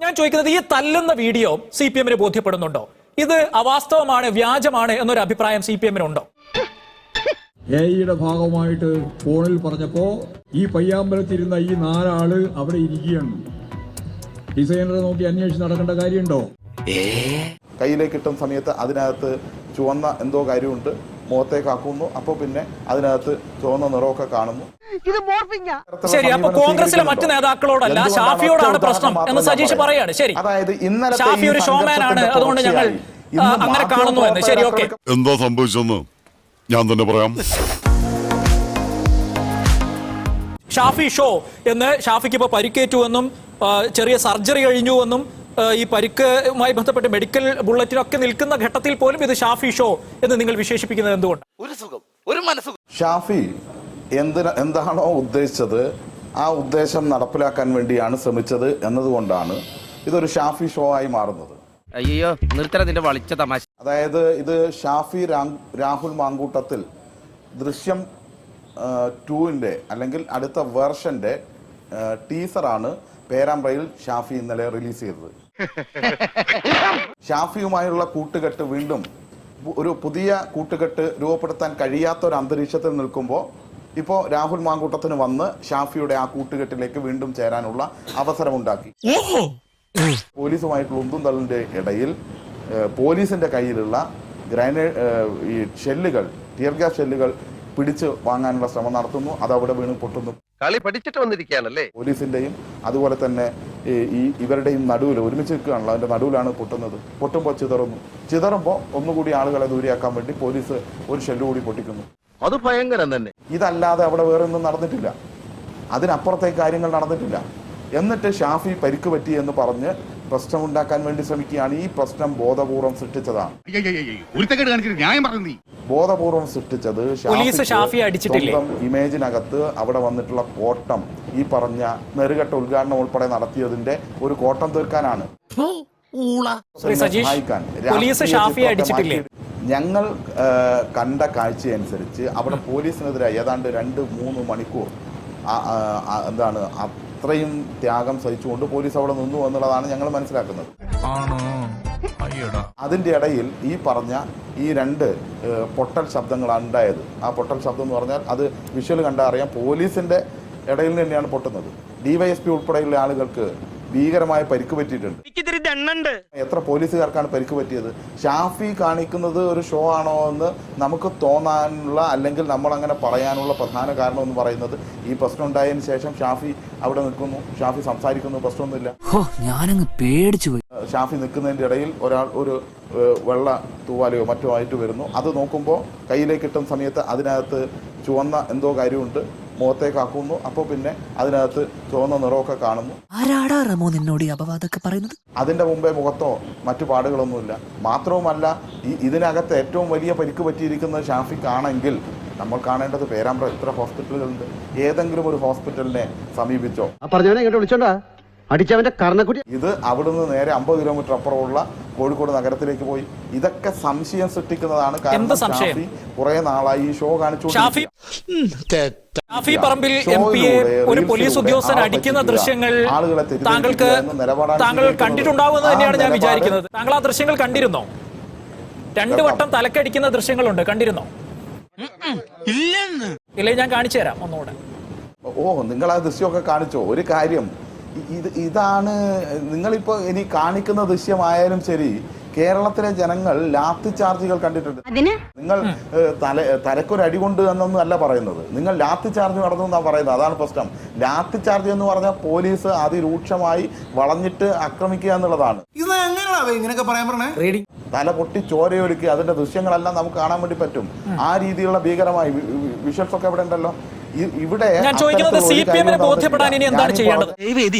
ഞാൻ ചോദിക്കുന്നത് ഈ തല്ലുന്ന വീഡിയോ സി പി എമ്മിന് ബോധ്യപ്പെടുന്നുണ്ടോ? ഇത് അവാസ്തവമാണ് വ്യാജമാണ് എന്നൊരു അഭിപ്രായം സി പി എമ്മിനുണ്ടോ എ ഭാഗമായിട്ട് ഫോണിൽ പറഞ്ഞപ്പോ ഈ പയ്യാമ്പലത്തിരുന്ന ഈ നാലാൾ അവിടെ ഇരിക്കുകയാണ്. ഡിസൈനറെ നോക്കി അന്വേഷിച്ച് നടക്കേണ്ട കാര്യമുണ്ടോ? കയ്യിലേക്ക് കിട്ടുന്ന സമയത്ത് അതിനകത്ത് ചുവന്ന എന്തോ കാര്യമുണ്ട് മുഖത്തേക്കാക്കുന്നു അപ്പോൾ പിന്നെ അതിനകത്ത് ചുവന്ന നിറമൊക്കെ കാണുന്നു. ഇത് മോർഫിംഗാ ശരി അപ്പൊ കോൺഗ്രസിലെ മറ്റു നേതാക്കളോടല്ല ഷാഫിയോടാണ് പ്രശ്നം എന്ന് സജീഷ് പറയാണ്. ശരി ഷാഫി ഒരു ഷോമാൻ ആണ്. അതുകൊണ്ട് ഞങ്ങൾ അങ്ങനെ കാണുന്നു എന്ന്. ശരി ഓക്കെ. എന്താ സംഭവിച്ചെന്ന് ഞാൻ തന്നെ പറയാം. ഷാഫി ഷോ എന്ന് ഷാഫിക്ക് ഇപ്പൊ പരിക്കേറ്റു എന്നും ചെറിയ സർജറി കഴിഞ്ഞു എന്നും ഈ പരിക്കുമായി ബന്ധപ്പെട്ട് മെഡിക്കൽ ബുള്ളറ്റിനൊക്കെ നിൽക്കുന്ന ഘട്ടത്തിൽ പോലും ഇത് ഷാഫി ഷോ എന്ന് നിങ്ങൾ വിശേഷിപ്പിക്കുന്നത് എന്തുകൊണ്ട്? ഒരു സുഖം ഒരു മനസ്സുഖം. ഷാഫി എന്തിന എന്താണോ ഉദ്ദേശിച്ചത് ആ ഉദ്ദേശം നടപ്പിലാക്കാൻ വേണ്ടിയാണ് ശ്രമിച്ചത് എന്നതുകൊണ്ടാണ് ഇതൊരു ഷാഫി ഷോ ആയി മാറുന്നത്. അയ്യോ വളിച്ച തമാശ. അതായത് ഇത് ഷാഫി രാഹുൽ മാങ്കൂട്ടത്തിൽ ദൃശ്യം ടൂവിന്റെ അല്ലെങ്കിൽ അടുത്ത വേർഷന്റെ ടീസറാണ് പേരാമ്പ്രയിൽ ഷാഫി ഇന്നലെ റിലീസ് ചെയ്തത്. ഷാഫിയുമായുള്ള കൂട്ടുകെട്ട് വീണ്ടും ഒരു പുതിയ കൂട്ടുകെട്ട് രൂപപ്പെടുത്താൻ കഴിയാത്ത ഒരു അന്തരീക്ഷത്തിൽ നിൽക്കുമ്പോൾ ഇപ്പോൾ രാഹുൽ മാങ്കൂട്ടത്തിന് വന്ന് ഷാഫിയുടെ ആ കൂട്ടുകെട്ടിലേക്ക് വീണ്ടും ചേരാനുള്ള അവസരമുണ്ടാക്കി. പോലീസുമായിട്ടുള്ള ഉന്തും തള്ളിന്റെ ഇടയിൽ പോലീസിന്റെ കയ്യിലുള്ള ഗ്രാനേഡ് ഈ ഷെല്ലുകൾ ടിയർ ഗ്യാസ് ഷെല്ലുകൾ പിടിച്ച് വാങ്ങാനുള്ള ശ്രമം നടത്തുന്നു. അത് അവിടെ വീണ് പൊട്ടുന്നു. കളി പഠിച്ചിട്ട് വന്നിരിക്കുകയാണല്ലേ? പോലീസിന്റെയും അതുപോലെ തന്നെ ഈ ഈ ഇവരുടെയും നടുവിൽ ഒരുമിച്ച് നിൽക്കുകയാണല്ലോ. അതിന്റെ നടുവിലാണ് പൊട്ടുന്നത്. പൊട്ടുമ്പോൾ ചിതറുന്നു. ചിതറുമ്പോൾ ഒന്നുകൂടി ആളുകളെ ദൂരെയാക്കാൻ വേണ്ടി പോലീസ് ഒരു ഷെല്ലുകൂടി പൊട്ടിക്കുന്നു. അത് ഭയങ്കരം തന്നെ. ഇതല്ലാതെ അവിടെ വേറെ ഒന്നും നടന്നിട്ടില്ല. അതിനപ്പുറത്തെ കാര്യങ്ങൾ നടന്നിട്ടില്ല. എന്നിട്ട് ഷാഫി പരിക്ക് പറ്റി എന്ന് പറഞ്ഞ് പ്രശ്നം ഉണ്ടാക്കാൻ വേണ്ടി ശ്രമിക്കുകയാണ്. ഈ പ്രശ്നം ബോധപൂർവം സൃഷ്ടിച്ചതാണ്. ഒരുത്തക്കേട് കാണിച്ചിട്ട് ന്യായം പറഞ്ഞു നീ ബോധപൂർവം സൃഷ്ടിച്ചത് പോലീസ് ഷാഫിയെ അടിച്ചിട്ടില്ലേ? സ്വന്തം ഇമേജിനകത്ത് അവിടെ വന്നിട്ടുള്ള കോട്ടം ഈ പറഞ്ഞ നെറുകെട്ട ഉദ്ഘാടനം ഉൾപ്പെടെ നടത്തിയതിന്റെ ഒരു കോട്ടം തീർക്കാനാണ്. സഹായിക്കാൻ ഞങ്ങൾ കണ്ട കാഴ്ചയനുസരിച്ച് അവിടെ പോലീസിനെതിരെ ഏതാണ്ട് രണ്ട് മൂന്ന് മണിക്കൂർ എന്താണ് അത്രയും ത്യാഗം സഹിച്ചുകൊണ്ട് പോലീസ് അവിടെ നിന്നു എന്നുള്ളതാണ് ഞങ്ങൾ മനസ്സിലാക്കുന്നത്. അതിന്റെ ഇടയിൽ ഈ പറഞ്ഞ ഈ രണ്ട് പൊട്ടൽ ശബ്ദങ്ങളാണ് ഉണ്ടായത്. ആ പൊട്ടൽ ശബ്ദം എന്ന് പറഞ്ഞാൽ അത് വിഷ്വൽ കണ്ടാൽ അറിയാം പോലീസിന്റെ ഇടയിൽ നിന്ന് തന്നെയാണ് പൊട്ടുന്നത്. ഡിവൈഎസ്പി ഉൾപ്പെടെയുള്ള ആളുകൾക്ക് ഭീകരമായ പരിക്ക് പറ്റിയിട്ടുണ്ട്. എത്ര പോലീസുകാർക്കാണ് പരിക്ക് പറ്റിയത്? ഷാഫി കാണിക്കുന്നത് ഒരു ഷോ ആണോ എന്ന് നമുക്ക് തോന്നാനുള്ള അല്ലെങ്കിൽ നമ്മൾ അങ്ങനെ പറയാനുള്ള പ്രധാന കാരണം എന്ന് പറയുന്നത് ഈ പ്രശ്നം ഉണ്ടായതിനു ശേഷം ഷാഫി അവിടെ നിൽക്കുന്നു. ഷാഫി സംസാരിക്കുന്നു. പ്രശ്നമൊന്നുമില്ല. ഞാനങ്ങ് പേടിച്ചു പോയി. ഷാഫി നിൽക്കുന്നതിന്റെ ഇടയിൽ ഒരാൾ ഒരു വെള്ള തൂവാലയോ മറ്റോ ആയിട്ട് വരുന്നു. അത് നോക്കുമ്പോൾ കയ്യിലേക്ക് കിട്ടുന്ന സമയത്ത് അതിനകത്ത് ചുവന്ന എന്തോ കാര്യമുണ്ട്. മുഖത്തേക്ക് ആക്കുന്നു അപ്പോൾ പിന്നെ അതിനകത്ത് ചുവന്ന നിറമൊക്കെ കാണുന്നു. ആരാടാ റമോ നിന്നോട് ഈ അപവാദമൊക്കെ പറയുന്നത്? അതിന്റെ മുമ്പേ മുഖത്തോ മറ്റു പാടുകളൊന്നുമില്ല. മാത്രവുമല്ല ഈ ഇതിനകത്ത് ഏറ്റവും വലിയ പരിക്ക് പറ്റിയിരിക്കുന്നത് ഷാഫിക്കാണെങ്കിൽ നമ്മൾ കാണേണ്ടത് പേരാമ്പ്ര എത്ര ഹോസ്പിറ്റലുകളുണ്ട്. ഏതെങ്കിലും ഒരു ഹോസ്പിറ്റലിനെ സമീപിച്ചോ. പറഞ്ഞവനെ ഇങ്ങോട്ട് വിളിച്ചോണ്ടാ. അടിച്ചവന്റെ കർണക്കുടി ഇത് അവിടുന്ന് നേരെ അമ്പത് കിലോമീറ്റർ അപ്പുറമുള്ള കോഴിക്കോട് നഗരത്തിലേക്ക് പോയി. ഇതൊക്കെ സംശയം സൃഷ്ടിക്കുന്നതാണ് കാരണം സംശയം? ഷാഫി കുറെ നാളായി ഈ ഷോ കാണിച്ചു ഷാഫി പറമ്പിൽ എം പിയെ ഒരു പോലീസ് ഉദ്യോഗസ്ഥൻ അടിക്കുന്ന ദൃശ്യങ്ങൾ താങ്കൾക്ക് താങ്കൾ കണ്ടിട്ടുണ്ടാവുമെന്ന് തന്നെയാണ് ഞാൻ വിചാരിക്കുന്നത്. താങ്കൾ ആ ദൃശ്യങ്ങൾ കണ്ടിരുന്നോ? രണ്ടു വട്ടം തലക്കടിക്കുന്ന ദൃശ്യങ്ങളുണ്ട്. കണ്ടിരുന്നോ? ഇല്ലേ ഞാൻ കാണിച്ചു തരാം ഒന്നുകൂടെ. ഓ നിങ്ങൾ ആ ദൃശ്യമൊക്കെ കാണിച്ചോ? ഒരു കാര്യം ഇത് ഇതാണ് നിങ്ങളിപ്പോ ഇനി കാണിക്കുന്ന ദൃശ്യമായാലും ശരി കേരളത്തിലെ ജനങ്ങൾ ലാത്തി ചാർജുകൾ കണ്ടിട്ടുണ്ട്. നിങ്ങൾ തല തലക്കൊരടി അടി കൊണ്ട് എന്നൊന്നും അല്ല പറയുന്നത്. നിങ്ങൾ ലാത്തി ചാർജ് നടന്നു എന്നാണ് പറയുന്നത്. അതാണ് പ്രശ്നം. ലാത്തി ചാർജ് എന്ന് പറഞ്ഞാൽ പോലീസ് അതിരൂക്ഷമായി വളഞ്ഞിട്ട് ആക്രമിക്കുക എന്നുള്ളതാണ്. തല പൊട്ടി ചോരയൊരുക്കി അതിന്റെ ദൃശ്യങ്ങളെല്ലാം നമുക്ക് കാണാൻ വേണ്ടി പറ്റും. ആ രീതിയിലുള്ള ഭീകരമായി വിഷ്വൽസ് ഒക്കെ ഇവിടെ ഉണ്ടല്ലോ? ഇവിടെ ഞാൻ ചോദിക്കുന്നത് സി പി എമ്മിനെ ബോധ്യപ്പെടാൻ ഇനി എന്താണ് ചെയ്യേണ്ടത്?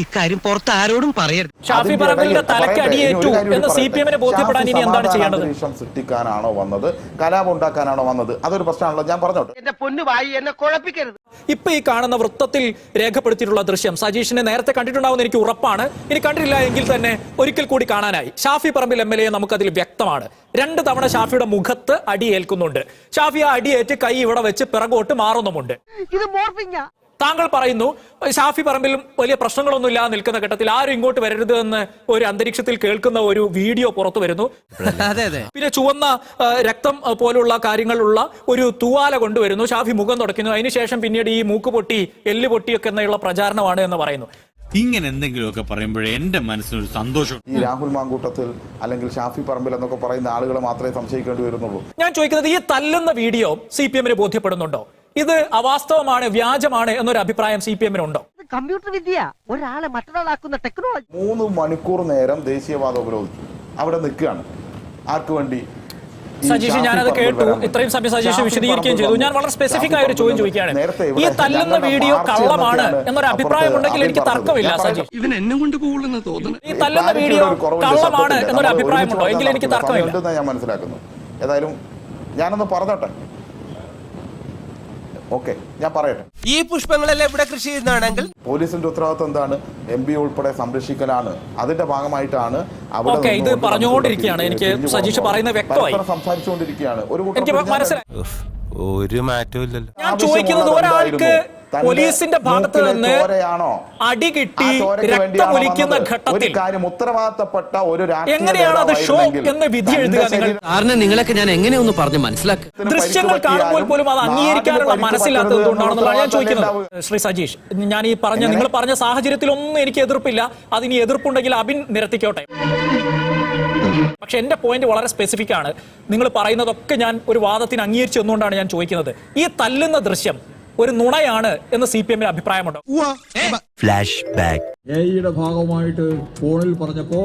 ഇക്കാര്യം പുറത്ത് ആരോടും പറയരുത്. ഷാഫി പറമ്പിലിന്റെ ഇനി അടിയേറ്റു എന്ന് സി പി എമ്മിനെ ബോധ്യപ്പെടാൻ ഇനി എന്താണ് ചെയ്യേണ്ടത്? സൃഷ്ടിക്കാനാണോ വന്നത്? കലാപം ഉണ്ടാക്കാനാണോ വന്നത്? അതൊരു പ്രശ്നമാണല്ലോ ഞാൻ പറഞ്ഞോട്ടെ. എന്റെ പൊന്നു വായി എന്നെ കുഴപ്പിക്കരുത്. ഇപ്പൊ ഈ കാണുന്ന വൃത്തത്തിൽ രേഖപ്പെടുത്തിയിട്ടുള്ള ദൃശ്യം. സജീഷിനെ നേരത്തെ കണ്ടിട്ടുണ്ടാവുന്ന എനിക്ക് ഉറപ്പാണ്. ഇനി കണ്ടിട്ടില്ല എങ്കിൽ തന്നെ ഒരിക്കൽ കൂടി കാണാനായി. Shafi Parambil M L A നമുക്കതിൽ വ്യക്തമാണ്. രണ്ട് തവണ ഷാഫിയുടെ മുഖത്ത് അടിയേൽക്കുന്നുണ്ട് ഷാഫി ആ അടിയേറ്റ് കൈ ഇവിടെ വെച്ച് പിറകോട്ട് മാറുന്നുമുണ്ട്. താങ്കൾ പറയുന്നു ഷാഫി പറമ്പിലും വലിയ പ്രശ്നങ്ങളൊന്നും ഇല്ലാതെ നിൽക്കുന്ന ഘട്ടത്തിൽ ആരും ഇങ്ങോട്ട് വരരുത് എന്ന് ഒരു അന്തരീക്ഷത്തിൽ കേൾക്കുന്ന ഒരു വീഡിയോ പുറത്തു വരുന്നു. അതെ അതെ. പിന്നെ ചുവന്ന രക്തം പോലുള്ള കാര്യങ്ങളുള്ള ഒരു തൂവാല കൊണ്ടുവരുന്നു. ഷാഫി മുഖം തുടയ്ക്കുന്നു. അതിനുശേഷം പിന്നീട് ഈ മൂക്ക് പൊട്ടി എല്ല് പൊട്ടിയൊക്കെ എന്നുള്ള പ്രചാരണമാണ് എന്ന് പറയുന്നു. ഇങ്ങനെ എന്തെങ്കിലുമൊക്കെ പറയുമ്പോഴേ എന്റെ മനസ്സിനൊരു സന്തോഷം. ഈ രാഹുൽ മാങ്കൂട്ടത്തിൽ അല്ലെങ്കിൽ ഷാഫി പറമ്പിൽ എന്നൊക്കെ പറയുന്ന ആളുകളെ മാത്രമേ സംശയിക്കേണ്ടി വരുന്നുള്ളൂ. ഞാൻ ചോദിക്കുന്നത് ഈ തല്ലുന്ന വീഡിയോ സി പി എമ്മിന് ബോധ്യപ്പെടുന്നുണ്ടോ? ഇത് അവാസ്തവമാണ് വ്യാജമാണ് എന്നൊരു അഭിപ്രായം സി പി എമ്മിനുണ്ടോ കമ്പ്യൂട്ടർ വിദ്യ ഒരാളെ മറ്റൊരാളാക്കുന്ന ടെക്നോളജി. മൂന്ന് മണിക്കൂർ നേരം ദേശീയവാദം ഉപരോധിച്ചു. അവിടെ നിൽക്കുകയാണ്. ആർക്ക് വേണ്ടി? സജീഷ് ഞാനത് കേട്ടു. ഇത്രയും സമയം. സജീഷ് വിശദീകരിക്കുകയും ചെയ്തു. ഞാൻ വളരെ സ്പെസിഫിക് ആയ ഒരു ചോദ്യം ചോദിക്കുകയാണ്. ഈ തല്ലുന്ന വീഡിയോ കള്ളമാണ് എന്നൊരു അഭിപ്രായം ഉണ്ടെങ്കിൽ എനിക്ക് തർക്കമില്ല. സജീഷ്. ഇവൻ എന്നെ കൊണ്ട് പോകുന്ന തോന്നുന്നു ഈ തല്ലുന്ന വീഡിയോ കള്ളമാണ് എന്നൊരു അഭിപ്രായം അഭിപ്രായമുണ്ടോ? എങ്കിൽ എനിക്ക് തർക്കമില്ല. ഞാൻ മനസ്സിലാക്കുന്നു. ഏതായാലും ഞാനൊന്ന് പറഞ്ഞോട്ടെ? ഓക്കെ ഞാൻ പറയട്ടെ. ഈ പുഷ്പങ്ങളെല്ലാം ഇവിടെ കൃഷി ചെയ്യുന്നതാണെങ്കിൽ പോലീസിന്റെ ഉത്തരവാദിത്വം എന്താണ്? എം പി ഉൾപ്പെടെ സംരക്ഷിക്കലാണ്. അതിന്റെ ഭാഗമായിട്ടാണ് അവിടെ ഓക്കേ, ഇത് പറഞ്ഞുകൊണ്ടിരിക്കുകയാണ്. എനിക്ക് സജീഷ് പറയുന്നത് വ്യക്തമായി. സംസാരിച്ചുകൊണ്ടിരിക്കുകയാണ്. ഒരു ഒരു മാറ്റവും ഇല്ലല്ലോ. ഞാൻ ചോദിക്കുന്നത് ഒരാൾക്ക് പോലീസിന്റെ ഭാഗത്ത് നിന്ന് ചോരയാണോ? അടി കിട്ടി രക്തമൊലിക്കുന്ന ഘട്ടത്തിൽ. കാര്യം ഉത്തരവാദിത്തപ്പെട്ട ഒരു എങ്ങനെയാണ് അത് ഷോ എന്ന് വിധി എഴുതുക നിങ്ങൾ? നിങ്ങളൊക്കെ ഞാൻ എങ്ങനെയൊന്ന് പറഞ്ഞു മനസ്സിലാക്കുക ദൃശ്യങ്ങൾ കാണുമ്പോൾ പോലും അത് അംഗീകരിക്കാനുള്ള മനസ്സിലാത്തതുകൊണ്ടാണെന്നുള്ള കൊണ്ടാണെന്നുള്ളതാണ് ഞാൻ ചോദിക്കുന്നത്. ശ്രീ സജീഷ് ഞാൻ ഈ പറഞ്ഞ നിങ്ങൾ പറഞ്ഞ സാഹചര്യത്തിലൊന്നും എനിക്ക് എതിർപ്പില്ല. അതിനി എതിർപ്പുണ്ടെങ്കിൽ അബിൻ നിരത്തിക്കോട്ടെ. പക്ഷെ എന്റെ പോയിന്റ് വളരെ സ്പെസിഫിക് ആണ്. നിങ്ങൾ പറയുന്നതൊക്കെ ഞാൻ ഒരു വാദത്തിന് അംഗീകരിച്ചു എന്നുകൊണ്ടാണ് ഞാൻ ചോദിക്കുന്നത്. ഈ തല്ലുന്ന ദൃശ്യം ഒരു നുണയാണ് എന്ന് സി പി എമ്മിന് അഭിപ്രായമുണ്ടോ. ഫ്ലാഷ് ബാക്ക് എയുടെ ഭാഗമായിട്ട് ഫോണിൽ പറഞ്ഞപ്പോ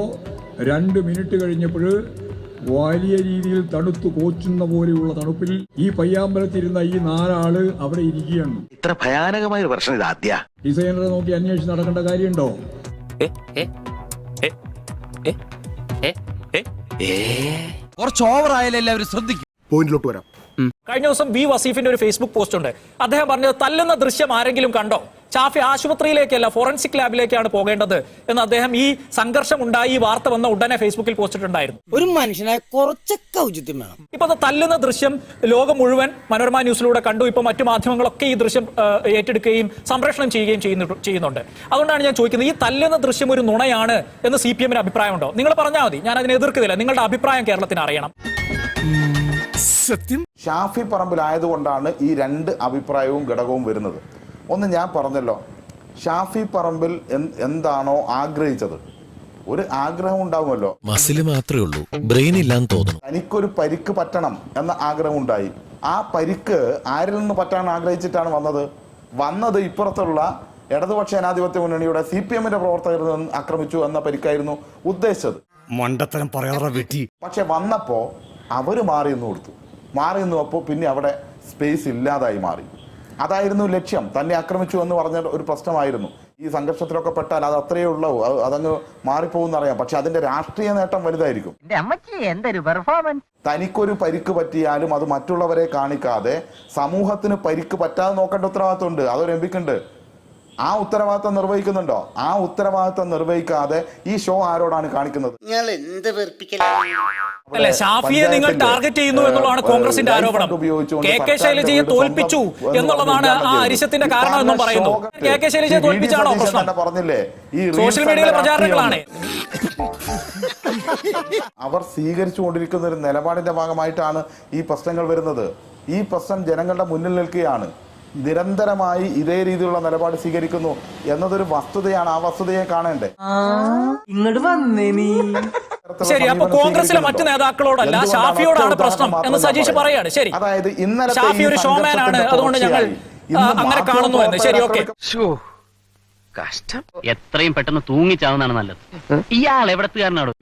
രണ്ട് മിനിറ്റ് കഴിഞ്ഞപ്പോൾ വലിയ രീതിയിൽ തണുത്ത് കോച്ചുന്ന പോലെയുള്ള തണുപ്പിൽ ഈ പയ്യാമ്പലത്തിരുന്ന ഈ നാലാൾ അവിടെ ഇരിക്കുകയാണ്. ഇത്ര ഭയാനകമായ ഒരു പ്രശ്നം ഡിസൈനറെ നോക്കി അന്വേഷിച്ച് നടക്കേണ്ട കാര്യമുണ്ടോ? കുറച്ച് ഓവർ ആയാലും എല്ലാവരും ശ്രദ്ധിക്കും. പോയിന്റിലോട്ട് വരാം. കഴിഞ്ഞ ദിവസം വി വസീഫിന്റെ ഒരു ഫേസ്ബുക്ക് പോസ്റ്റ് ഉണ്ട്. അദ്ദേഹം പറഞ്ഞത് തല്ലുന്ന ദൃശ്യം ആരെങ്കിലും കണ്ടോ? ചാഫി ആശുപത്രിയിലേക്കല്ല ഫോറൻസിക് ലാബിലേക്കാണ് പോകേണ്ടത് എന്ന് അദ്ദേഹം ഈ സംഘർഷം ഉണ്ടായി ഈ വാർത്ത വന്ന ഉടനെ ഫേസ്ബുക്കിൽ പോസ്റ്റിട്ടുണ്ടായിരുന്നു. ഒരു മനുഷ്യനെ കുറച്ചൊക്കെ ഔചിത്യം വേണം. ഇപ്പൊ തല്ലുന്ന ദൃശ്യം ലോകം മുഴുവൻ മനോരമ ന്യൂസിലൂടെ കണ്ടു. ഇപ്പൊ മറ്റു മാധ്യമങ്ങളൊക്കെ ഈ ദൃശ്യം ഏറ്റെടുക്കുകയും സംപ്രേഷണം ചെയ്യുകയും ചെയ്യുന്നുണ്ട് അതുകൊണ്ടാണ് ഞാൻ ചോദിക്കുന്നത് ഈ തല്ലുന്ന ദൃശ്യം ഒരു നുണയാണ് എന്ന് സി പി എമ്മിന് അഭിപ്രായമുണ്ടോ? നിങ്ങൾ പറഞ്ഞാൽ മതി. ഞാൻ അതിനെ എതിർക്കുന്നില്ല. നിങ്ങളുടെ അഭിപ്രായം കേരളത്തിന് അറിയണം. ഷാഫി പറമ്പിലായതുകൊണ്ടാണ് ഈ രണ്ട് അഭിപ്രായവും ഘടകവും വരുന്നത്. ഒന്ന് ഞാൻ പറഞ്ഞല്ലോ ഷാഫി പറമ്പിൽ എന്താണോ ആഗ്രഹിച്ചത്. ഒരു ആഗ്രഹം ഉണ്ടാവുമല്ലോ. മസിൽ മാത്രമേ ഉള്ളൂ ബ്രെയിൻ ഇല്ലാന്ന് തോന്നുന്നു. തനിക്കൊരു പരിക്ക് പറ്റണം എന്ന ആഗ്രഹം ഉണ്ടായി ആ പരിക്ക് ആരിൽ നിന്ന് പറ്റാൻ ആഗ്രഹിച്ചിട്ടാണ് വന്നത്? വന്നത് ഇപ്പുറത്തുള്ള ഇടതുപക്ഷ ജനാധിപത്യ മുന്നണിയുടെ സി പി എമ്മിന്റെ പ്രവർത്തകരിൽ നിന്ന് ആക്രമിച്ചു എന്ന പരിക്കായിരുന്നു ഉദ്ദേശിച്ചത്. മണ്ടത്തരം പറയാറ വെട്ടി. പക്ഷെ വന്നപ്പോ അവർ മാറി എന്ന് കൊടുത്തു. മാറി നിന്നു അപ്പോൾ പിന്നെ അവിടെ സ്പേസ് ഇല്ലാതായി മാറി. അതായിരുന്നു ലക്ഷ്യം. തന്നെ ആക്രമിച്ചു എന്ന് പറഞ്ഞ ഒരു പ്രശ്നമായിരുന്നു. ഈ സംഘർഷത്തിലൊക്കെ പെട്ടാൽ അത് അത്രയേ ഉള്ളൂ. അതങ്ങ് മാറിപ്പോകും അറിയാം പക്ഷെ അതിന്റെ രാഷ്ട്രീയ നേട്ടം വലുതായിരിക്കും. എന്റെ അമ്മച്ചി എന്തൊരു പെർഫോമൻസ് തനിക്കൊരു പരിക്ക് പറ്റിയാലും അത് മറ്റുള്ളവരെ കാണിക്കാതെ സമൂഹത്തിന് പരിക്ക് പറ്റാതെ നോക്കേണ്ട ഉത്തരവാദിത്തമുണ്ട് അതൊരു എംപിക്കുണ്ട്. ആ ഉത്തരവാദിത്തം നിർവഹിക്കുന്നുണ്ടോ? ആ ഉത്തരവാദിത്തം നിർവഹിക്കാതെ ഈ ഷോ ആരോടാണ് കാണിക്കുന്നത്? അല്ലെ ഷാഫിയെ നിങ്ങൾ ടാർഗറ്റ് ചെയ്യുന്നു എന്നുള്ളതാണ് കോൺഗ്രസിന്റെ ആരോപണം. കെ കെ ശൈലജയെ തോൽപ്പിച്ചു എന്നുള്ളതാണ് ആ അരിശത്തിന്റെ കാരണം എന്നും പറയുന്നു കെ കെ ശൈലജയെ തോൽപ്പിച്ചാണോ പ്രശ്നം? പറഞ്ഞില്ലേ? ഈ സോഷ്യൽ മീഡിയയിലെ പ്രചാരണങ്ങളാണ് അവർ സ്വീകരിച്ചുകൊണ്ടിരിക്കുന്ന ഒരു നിലപാടിന്റെ ഭാഗമായിട്ടാണ് ഈ പ്രശ്നങ്ങൾ വരുന്നത്. ഈ പ്രശ്നം ജനങ്ങളുടെ മുന്നിൽ നിൽക്കുകയാണ്. നിരന്തരമായി ഇതേ രീതിയിലുള്ള നിലപാട് സ്വീകരിക്കുന്നു എന്നതൊരു വസ്തുതയാണ്. ആ വസ്തുതയെ കാണേണ്ടേ. ഇങ്ങോട്ട് വന്നേ നീ. ശരി അപ്പൊ കോൺഗ്രസിലെ മറ്റു നേതാക്കളോടല്ല ഷാഫിയോടാണ് പ്രശ്നം എന്ന് സജീഷ് പറയാണ്. ശരി. അതായത് ഇന്നലെ ഷാഫി ഒരു ഷോമാൻ ആണ്. അതുകൊണ്ട് ഞങ്ങൾ അങ്ങനെ കാണുന്നു എന്ന്. ശരി ഓക്കെ. കഷ്ടം. എത്രയും പെട്ടെന്ന് തൂങ്ങിച്ചാവുന്നതാണ് നല്ലത്. ഇയാൾ എവിടത്തുകാരനാണോ?